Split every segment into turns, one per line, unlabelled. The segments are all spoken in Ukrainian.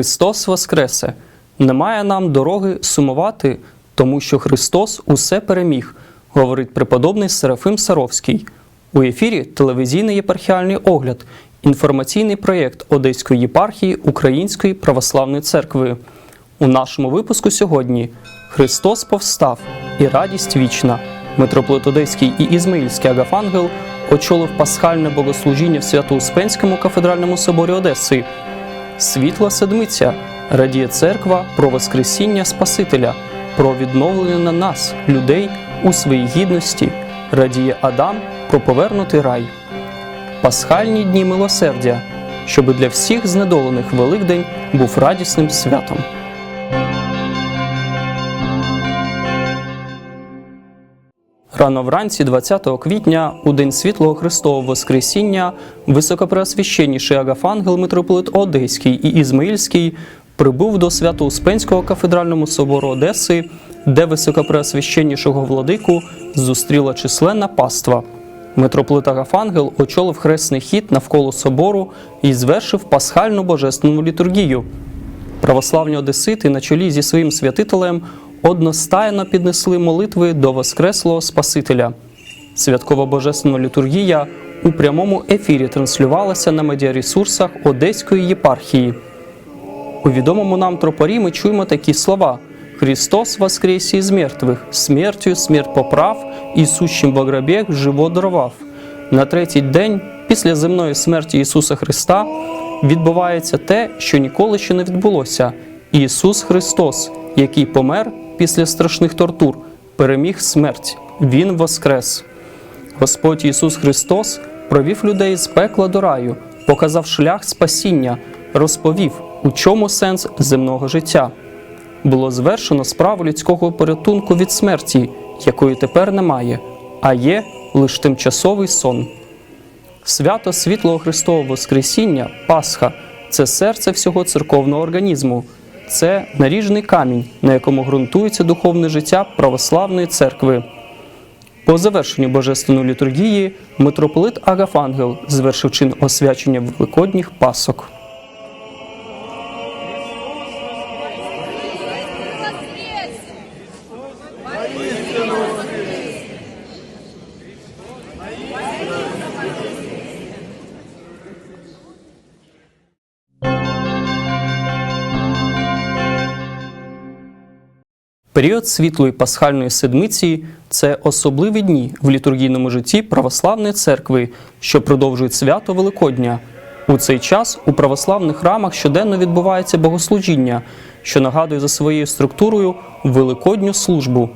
Христос Воскресе! Немає нам дороги сумувати, тому що Христос усе переміг, говорить преподобний Серафим Саровський. У ефірі телевізійний єпархіальний огляд, інформаційний проєкт Одеської єпархії Української православної церкви. У нашому випуску сьогодні Христос повстав і радість вічна. Митрополит Одеський і Ізмаїльський Агафангел очолив пасхальне богослужіння в Свято-Успенському кафедральному соборі Одеси. Світла седмиця радіє церква про Воскресіння Спасителя, про відновлення на нас, людей, у своїй гідності, радіє Адам про повернутий рай. Пасхальні дні милосердя, щоби для всіх знедолених Великдень був радісним святом. Рано вранці, 20 квітня, у день світлого Христового Воскресіння, високопреосвященніший Агафангел митрополит Одеський і Ізмаїльський прибув до Свято-Успенського кафедральному собору Одеси, де високопреосвященнішого владику зустріла численна паства. Митрополит Агафангел очолив хресний хід навколо собору і звершив пасхальну божественну літургію. Православні одесити на чолі зі своїм святителем одностайно піднесли молитви до Воскреслого Спасителя. Святкова божественна літургія у прямому ефірі транслювалася на медіаресурсах Одеської єпархії. У відомому нам тропарі ми чуємо такі слова: Христос воскресе із мертвих, смертю смерть поправ, і сущим в гробі живо дарував. На третій день після земної смерті Ісуса Христа відбувається те, що ніколи ще не відбулося. Ісус Христос, який помер після страшних тортур, переміг смерть. Він воскрес. Господь Ісус Христос провів людей з пекла до раю, показав шлях спасіння, розповів, у чому сенс земного життя. Було звершено справу людського порятунку від смерті, якої тепер немає, а є лише тимчасовий сон. Свято світлого Христового Воскресіння, Пасха це серце всього церковного організму, це наріжний камінь, на якому ґрунтується духовне життя православної церкви. По завершенню божественної літургії митрополит Агафангел звершив чин освячення великодніх пасок. Період світлої пасхальної седмиці це особливі дні в літургійному житті православної церкви, що продовжують свято Великодня. У цей час у православних храмах щоденно відбувається богослужіння, що нагадує за своєю структурою великодню службу.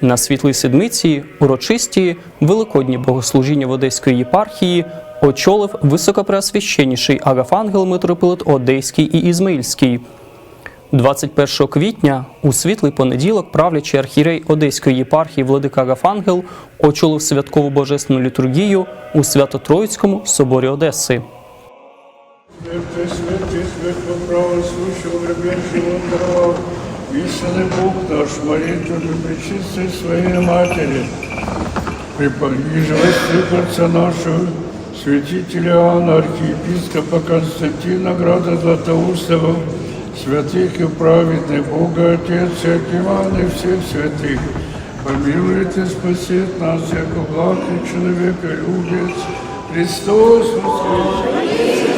На світлій седмиці урочисті великодні богослужіння в Одеської єпархії очолив високопреосвященніший Агафангел митрополит Одеський і Ізмаїльський. 21 квітня у світлий понеділок правлячий архірей Одеської єпархії Владика Агафангел очолив святкову божественну літургію у Свято-Троїцькому соборі Одеси.
Святый, святый, свят по праву сущего гробе живот даровал. Истинный Бог наш, молитву же пречистой своей Матери. Припомни воступница нашу, святителя Иоанна, архиепископа Константина, града Златоустова, святых и праведных, Бога Отец, Иоанн и всех святых. Помилует и спасет нас, яко благ и человека любец. Христос воскресе!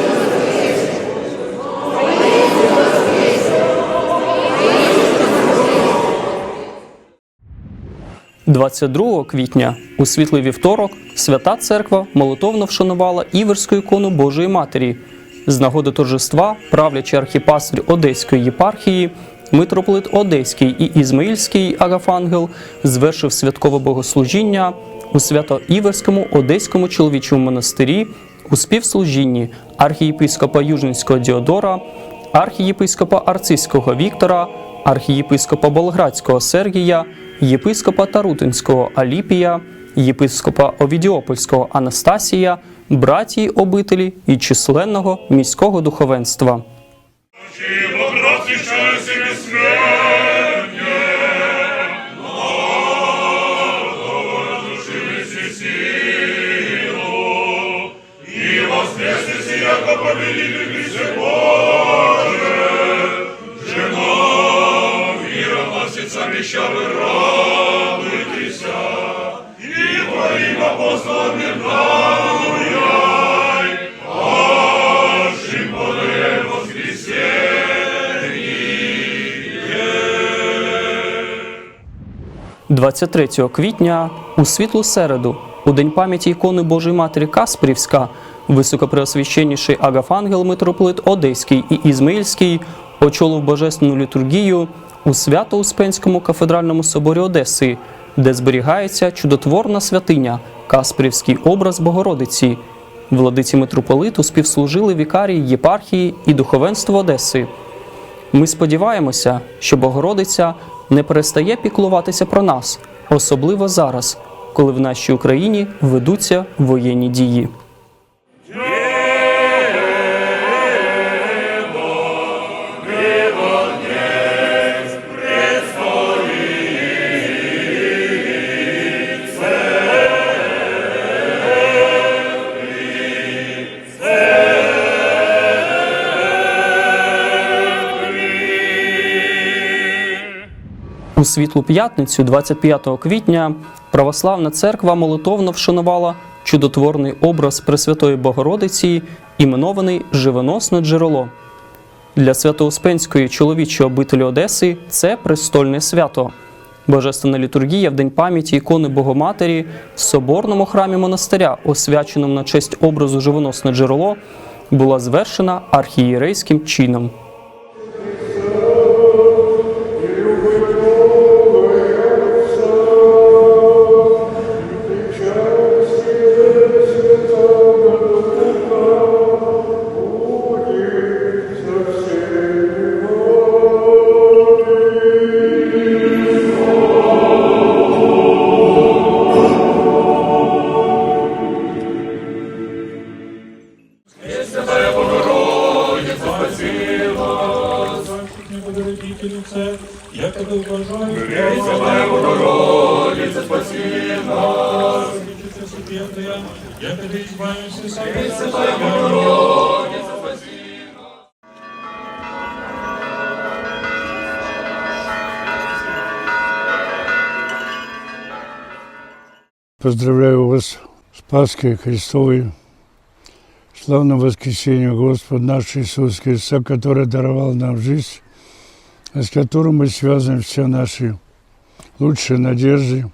22 квітня у світлий вівторок свята церква молитовно вшанувала Іверську ікону Божої Матері. З нагоди торжества правлячий архіпастир Одеської єпархії, митрополит Одеський і Ізмаїльський Агафангел звершив святкове богослужіння у свято-Іверському Одеському чоловічому монастирі у співслужінні архієпископа Южницького Діодора, архієпископа Арцизького Віктора, архієпископа Болградського Сергія, єпископа Тарутинського Аліпія, єпископа Овідіопольського Анастасія, братії обителі і численного міського духовенства.
Shall we
23 квітня у світлу середу, у день пам'яті ікони Божої Матері Каспрівська, високопреосвященніший Агафангел митрополит Одеський і Ізмаїльський очолив божественну літургію у Свято-Успенському кафедральному соборі Одеси, де зберігається чудотворна святиня Каспрівський образ Богородиці. Владиці митрополиту співслужили вікарії єпархії і духовенство Одеси. Ми сподіваємося, що Богородиця не перестає піклуватися про нас, особливо зараз, коли в нашій Україні ведуться воєнні дії. Світлу п'ятницю, 25 квітня, православна церква молитовно вшанувала чудотворний образ Пресвятої Богородиці, іменований Живоносне джерело. Для Свято-Успенської чоловічої обителі Одеси це престольне свято. Божественна літургія в день пам'яті ікони Богоматері в соборному храмі монастиря, освяченому на честь образу Живоносне джерело, була звершена архієрейським чином.
Якобы избавимся сами Пресвятая Богородица,
Поздравляю вас с Пасхой Христовой, славным воскресеньем Господа наш Иисус Христа, который даровал нам жизнь, а с которым мы связаны все наши лучшие надежды,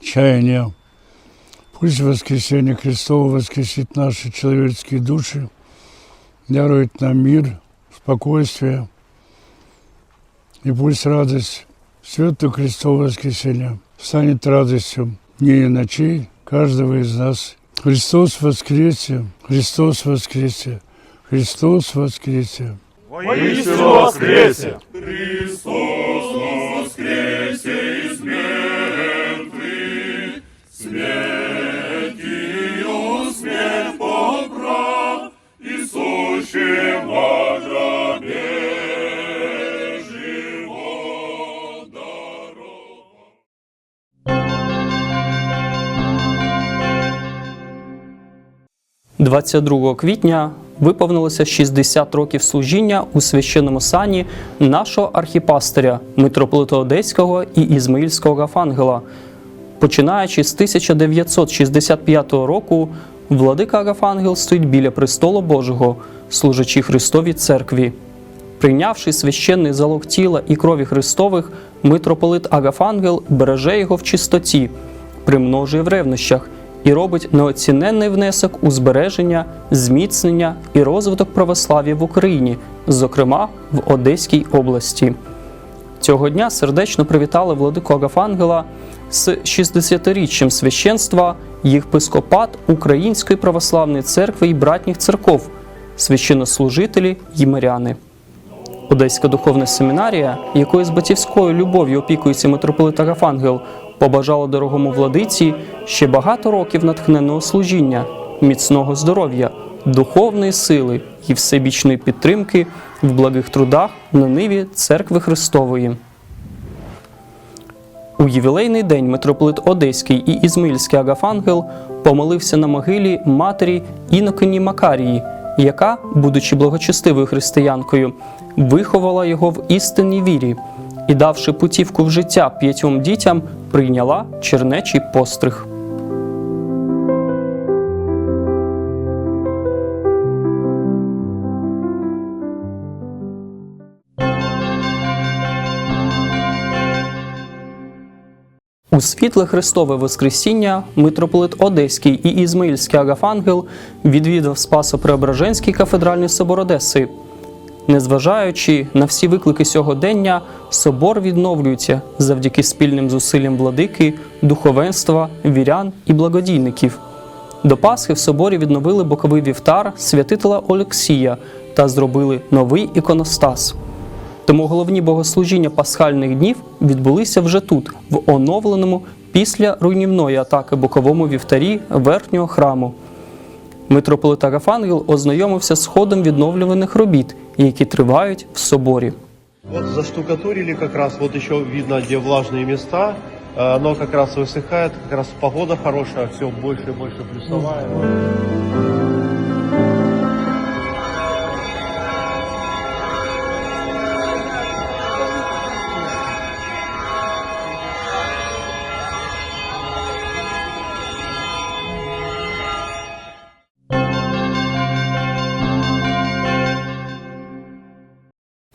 чаяния. Пусть воскресенье Христово воскресит наши человеческие души, дарует нам мир, спокойствие, и пусть радость Святого Христова воскресенья станет радостью дней и ночей каждого из нас. Христос воскресе! Христос воскресе! Христос воскресе!
Воистину воскресе! Христос
22 квітня виповнилося 60 років служіння у священному сані нашого архіпастиря, митрополита Одеського і Ізмаїльського Гафангела. Починаючи з 1965 року, владика Агафангел стоїть біля престолу Божого, служачи Христовій церкві. Прийнявши священний залог тіла і крові Христових, митрополит Агафангел береже його в чистоті, примножує в ревнощах і робить неоціненний внесок у збереження, зміцнення і розвиток православ'я в Україні, зокрема в Одеській області. Цього дня сердечно привітали владику Агафангела з 60-річчям священства їх пископат Української православної церкви і братніх церков, священнослужителі й миряни. Одеська духовна семінарія, якою з батьківською любов'ю опікується митрополит Агафангел, побажала дорогому владиці ще багато років натхненного служіння, міцного здоров'я, духовної сили і всебічної підтримки в благих трудах на ниві церкви Христової. У ювілейний день митрополит Одеський і Ізмаїльський Агафангел помолився на могилі матері Інокині Макарії, яка, будучи благочестивою християнкою, виховала його в істинній вірі і, давши путівку в життя п'ятьом дітям, прийняла чернечий постриг. У світле Христове Воскресіння митрополит Одеський і Ізмаїльський Агафангел відвідав Спасо-Преображенський кафедральний собор Одеси. Незважаючи на всі виклики сьогодення, собор відновлюється завдяки спільним зусиллям владики, духовенства, вірян і благодійників. До Пасхи в соборі відновили боковий вівтар святителя Олексія та зробили новий іконостас. Тому головні богослужіння пасхальних днів відбулися вже тут, в оновленому після руйнівної атаки боковому вівтарі верхнього храму Митрополит Агафангел ознайомився з ходом відновлюваних робіт, які тривають в соборі.
Вот заштукатурили как раз, вот еще видно, где влажные места. Э, Оно как раз высыхает, как раз погода хорошая, все больше и больше плюсовая.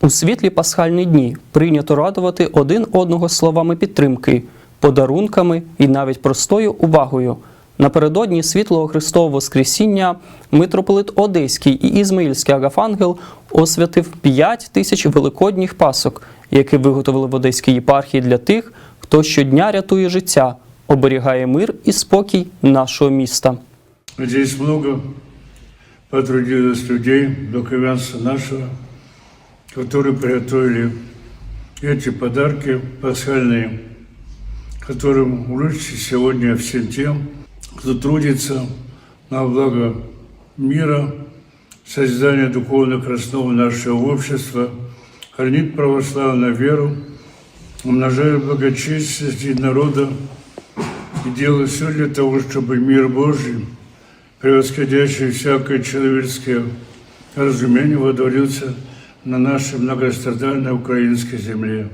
У світлі пасхальні дні прийнято радувати один одного словами підтримки, подарунками і навіть простою увагою. Напередодні світлого Христового Воскресіння митрополит Одеський і Ізмаїльський Агафангел освятив 5 тисяч великодніх пасок, які виготовили в Одеській єпархії для тих, хто щодня рятує життя, оберігає мир і спокій нашого міста.
Здесь много потрудилось людей, духовенства нашего, которые приготовили эти подарки пасхальные, которым лучше сегодня всем тем, кто трудится на благо мира, созидания духовных основ нашего общества, хранит православную веру, умножает благочестие народа и делает все для того, чтобы мир Божий, превосходящий всякое человеческое разумение, водворился на нашей многострадальной украинской земле.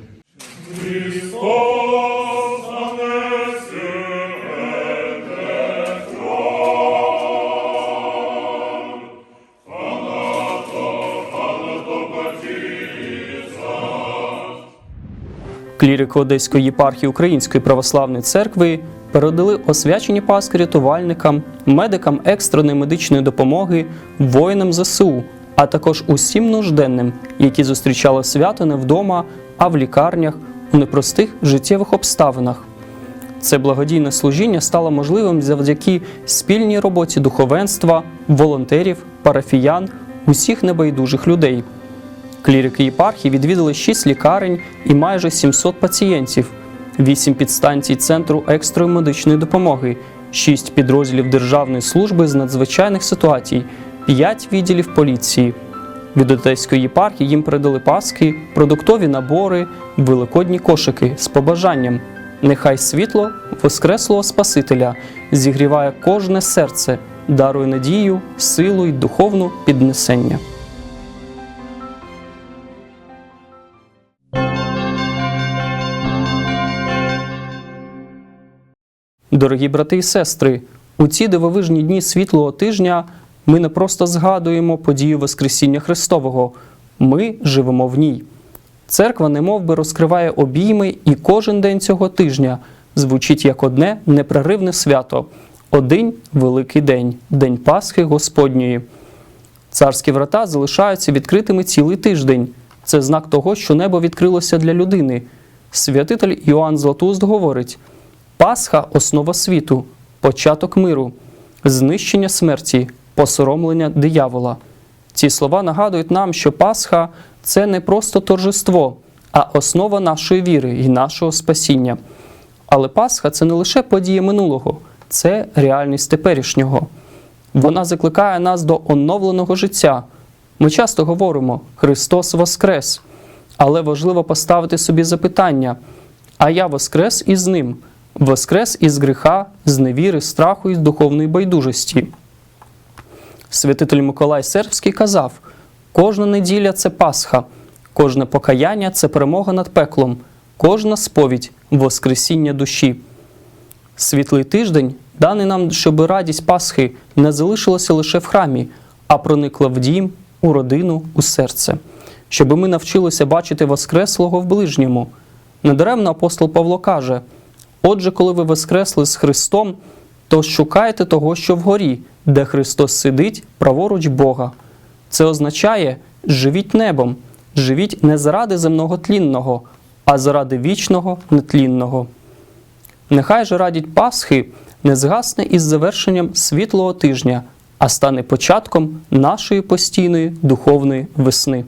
Клірики Одеської єпархії Української православної церкви передали освячені паски рятувальникам, медикам екстреної медичної допомоги, воїнам ЗСУ, а також усім нужденним, які зустрічали свято не вдома, а в лікарнях у непростих життєвих обставинах. Це благодійне служіння стало можливим завдяки спільній роботі духовенства, волонтерів, парафіян, усіх небайдужих людей. Клірики єпархії відвідали 6 лікарень і майже 700 пацієнтів, 8 підстанцій Центру екстреної медичної допомоги, 6 підрозділів Державної служби з надзвичайних ситуацій, 5 відділів поліції. Від Одеської єпархії їм передали паски, продуктові набори, великодні кошики з побажанням. Нехай світло Воскреслого Спасителя зігріває кожне серце, дарує надію, силу й духовну піднесення. Дорогі брати і сестри, у ці дивовижні дні світлого тижня ми не просто згадуємо подію Воскресіння Христового, ми живемо в ній. Церква немов би розкриває обійми, і кожен день цього тижня звучить як одне непреривне свято, один великий день, день Пасхи Господньої. Царські врата залишаються відкритими цілий тиждень. Це знак того, що небо відкрилося для людини. Святитель Іоанн Златуст говорить: Пасха основа світу, початок миру, знищення смерті, посоромлення диявола. Ці слова нагадують нам, що Пасха це не просто торжество, а основа нашої віри і нашого спасіння. Але Пасха це не лише подія минулого, це реальність теперішнього. Вона закликає нас до оновленого життя. Ми часто говоримо Христос Воскрес, але важливо поставити собі запитання: а я воскрес із ним, воскрес із гріха, з невіри, страху і духовної байдужості. Святитель Миколай Сербський казав: кожна неділя це Пасха, кожне покаяння це перемога над пеклом, кожна сповідь Воскресіння душі. Світлий тиждень даний нам, щоб радість Пасхи не залишилася лише в храмі, а проникла в дім, у родину, у серце, щоб ми навчилися бачити Воскреслого в ближньому. Недаремно апостол Павло каже: Отже, коли ви воскресли з Христом, то шукайте того, що вгорі, де Христос сидить праворуч Бога. Це означає живіть небом, живіть не заради земного тлінного, а заради вічного нетлінного. Нехай же радіть Пасхи не згасне із завершенням світлого тижня, а стане початком нашої постійної духовної весни.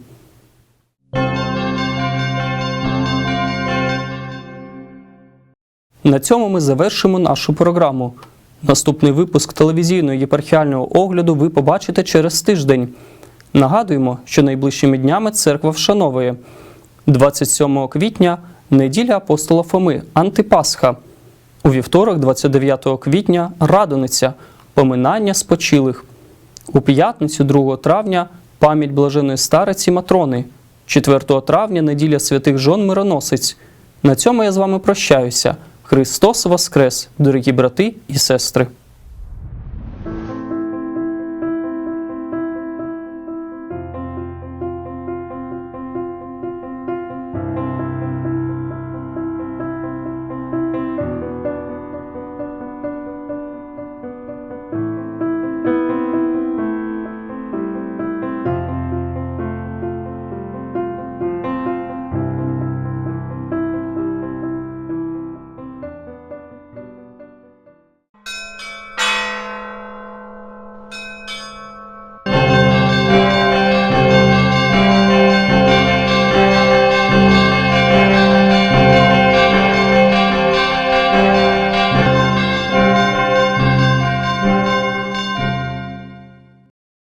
На цьому ми завершимо нашу програму. Наступний випуск телевізійного єпархіального огляду ви побачите через тиждень. Нагадуємо, що найближчими днями церква вшановує 27 квітня неділя апостола Фоми Антипасха. У вівторок, 29 квітня, Радониця, поминання спочилих. У п'ятницю, 2 травня, пам'ять блаженої стариці Матрони. 4 травня неділя святих жон Мироносиць. На цьому я з вами прощаюся. Христос Воскрес, дорогі брати і сестри!